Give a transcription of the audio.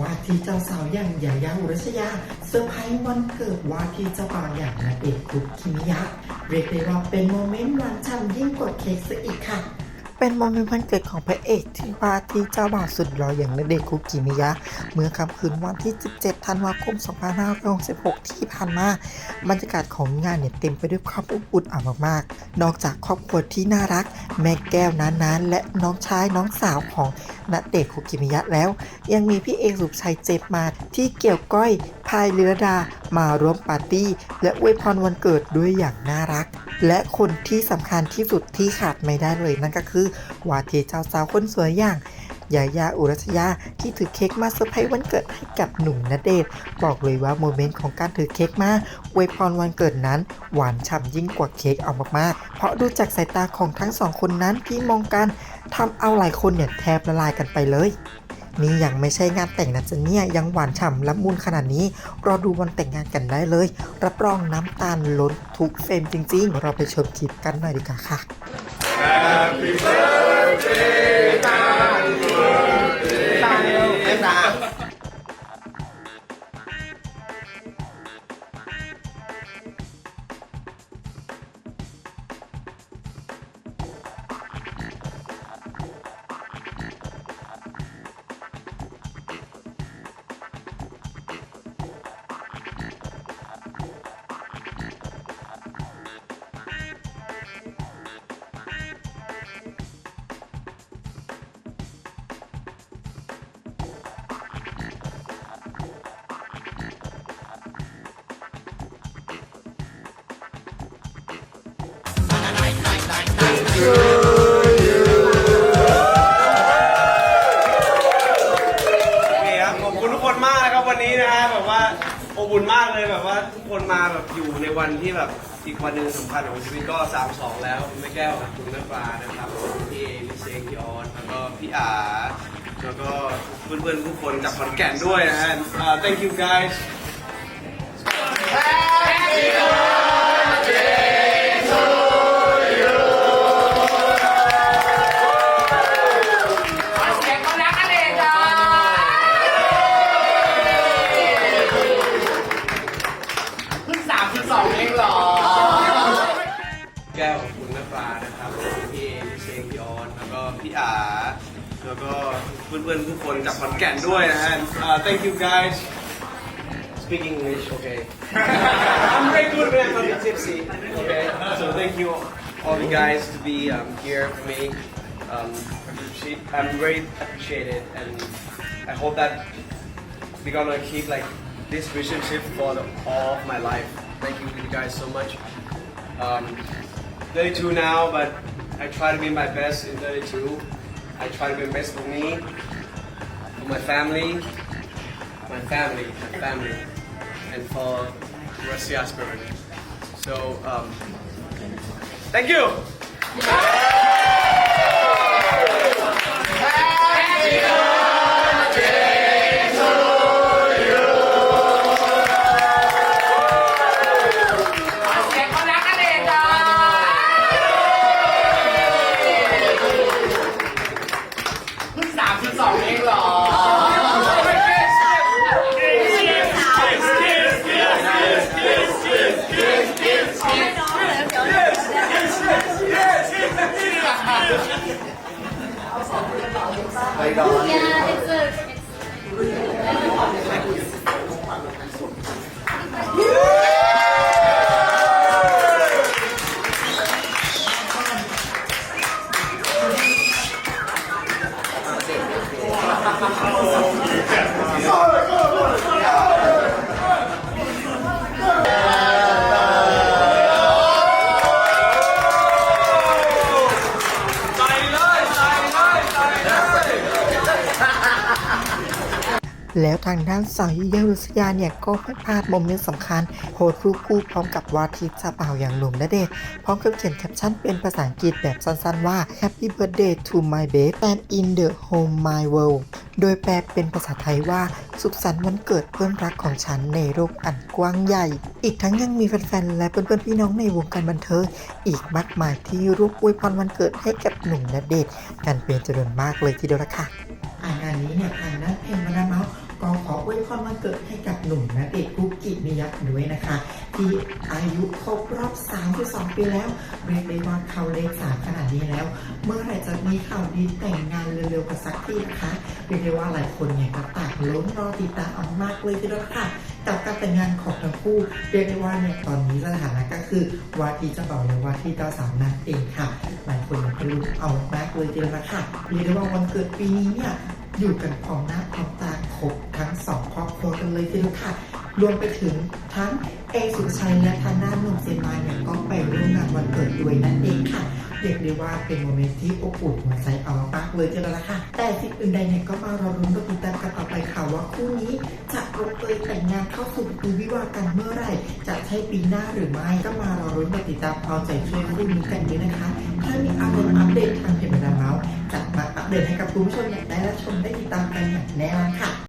ว่าที่เจ้าสาวอย่างยายาอุรัชยาเซอร์ไพรส์วันเกิดว่าที่เจ้าบ่าวอย่างนาเอกคุกิมิยะ เรียกได้ว่าเป็นโมเมนต์หวานฉ่ำยิ่งกว่าเค้กซะอีกค่ะ เป็นโมเมนต์วันเกิดของพระเอกที่ว่าที่เจ้าบ่าวสุดหล่ออย่างณเดชน์คุกิมิยะ เมื่อค่ำคืนวันที่ 17 ธันวาคม 2566 ที่ผ่านมา บรรยากาศของงานเนี่ยเต็มไปด้วยความอบอุ่นอ่ามากๆ นอกจากครอบครัวที่น่ารัก แม่แก้วนั้นนและน้องชายน้องสาวของณเดชน์คุกิมิยะแล้ว ยังมีพี่เอกสุภชัยเจ็บมาที่เกี่ยวก้อยพายเรือดามาร่วมปาร์ตี้ และอวยพรวันเกิดด้วยอย่างน่ารัก และคนที่สำคัญที่สุดที่ขาดไม่ได้เลยนั่นก็คือวาทีเจ้าสาวคนสวยอย่างยายาอุรัชยาที่ถือเค้กมาเซอร์ไพรส์วันเกิดให้กับหนุ่มณเดชน์บอกเลยว่าโมเมนต์ของการถือเค้กมาอวยพรวันเกิดนั้น หวานฉ่ำยิ่งกว่าเค้กเอามากๆ เพราะดูจากสายตาของทั้งสองคนนั้นที่มองกันทำเอาหลายคนเนี่ยแทบละลายกันไปเลย นี่ยังไม่ใช่งานแต่งนะจ๊ะเนี่ยยังหวานฉ่ำละมุนขนาดนี้ รอดูวันแต่งงานกันได้เลย รับรองน้ำตาลล้นทุกเฟรมจริงๆ เราไปชมคลิปกันหน่อยดีกว่าค่ะโวันนี้นะฮะแบบว่าอบอุ่นมากเลยแบบว่าทุกคนมาแบบอยู่ในวันที่แบบอีกวันหนึ่งสำคัญของชีวิตก็3 2แล้วคุณแม่แก้วกับคุณแม่ปลานะครับพี่เอพี่เซงพี่ออนแล้วก็พี่อาแล้วก็เพื่อนๆทุกคนจากขอนแก่นด้วยนะฮะ อ่า thank you guys Cheers, แก้วกับคุณแม่ปลานะครับพี่เอพี่เซงพี่ออนแล้วก็พี่อาแล้วก็เพื่อนๆทุกคนจากขอนแก่นด้วยนะฮะอ่า thank you guys speak English okay I'm very good when I'm not tipsy okay so thank you all you guys to be um, here for me um, appreciate- I'm very appreciated and I hope that we're gonna keep like this relationship for the, all of my life thank you you guys so much um, 32 now, but I try to be my best in 32. I try to be best for me, for my family, my family, my family, and for Russia Spirit. So, um, thank you. Yeah, it's a. It's, แล้วทางด้านสาวยี่เยรุสยาเนี่ยก็ไม่พลาดโมเมนต์สำคัญโพสต์รูปคู่พร้อมกับวาทีเจ้าบ่าอย่างหนุ่มณเดชน์พร้อมกับเขียนแคปชั่นเป็นภาษาอังกฤษแบบสั้นๆว่า Happy birthday to my babe and in the home my world โดยแปลเป็นภาษาไทยว่าสุขสันต์วันเกิดเพื่อนรักของฉันในโลกอันกว้างใหญ่ อีกทั้งยังมีแฟนๆ และเพื่อนๆ พี่น้องในวงการบันเทิงอีกมากมายที่ร่วมอวยพรวันเกิดให้กับหนุ่มณเดชน์กันเป็นจำนวนมากเลยทีเดียวละค่ะ อ่างานนี้เนี่ยทางด้านเพลงมาดามา อวยพรวันเกิดให้กับหนุ่มณเดชน์คุกิมิยะด้วยนะคะ ที่อายุครบรอบ 32 ปีแล้วเรียกได้ว่าเขาเลขสามขนาดนี้แล้ว เมื่อไหร่จะมีข่าวดีแต่งงานเร็วๆกันสักทีนะคะเรียกได้ว่าหลายคนเนี่ยก็ตางลุ้นรอติดตามเอามากเลยทีเดียวค่ะกับการแต่งงานของทั้งคู่เรียกได้ว่าเนี่ยตอนนี้สถานะก็คือว่าที่เจ้าบ่าวและว่าที่เจ้าสาวนั่นเองค่ะหลายคนเนี่ยก็ลุ้เอามากเลยทีเดียวค่ะเรียกได้ว่าวันเกิดปีนี้เนี่ยอยู่กันพร้อมหน้าพร้อมตา ครบทั้งสองครอบครัวกันเลยทีเดียวค่ะ รวมไปถึงทั้งเอสุชัยและทางด้านหนุ่มเซนมายเนี่ยก็ไปร่วมงานวันเกิดด้วยนั่นเองค่ะเรียกได้ว่าเป็นโมเมนต์ที่อบอุ่นหัวใจเอามากเลยทีเดียวละค่ะ แต่สิ่งอื่นใดเนี่ยก็มารอรุ้นกับติดตามกันต่อไปค่ะว่าคู่นี้จะลงเอยแต่งงานเข้าสู่ประตูวิวากันเมื่อไหร่ จะใช่ปีหน้าหรือไม่ก็มารอรุ้นกับติดตามเอาใจช่วยคู่นี้กันด้วยนะคะ ถ้ามีอะไรอัปเดตทางเพจบรรดาเมาส์จะมาอัปเดตให้กับคุณผู้ชมอย่างได้รับชมได้ติดตามกันอย่างแน่นอนค่ะ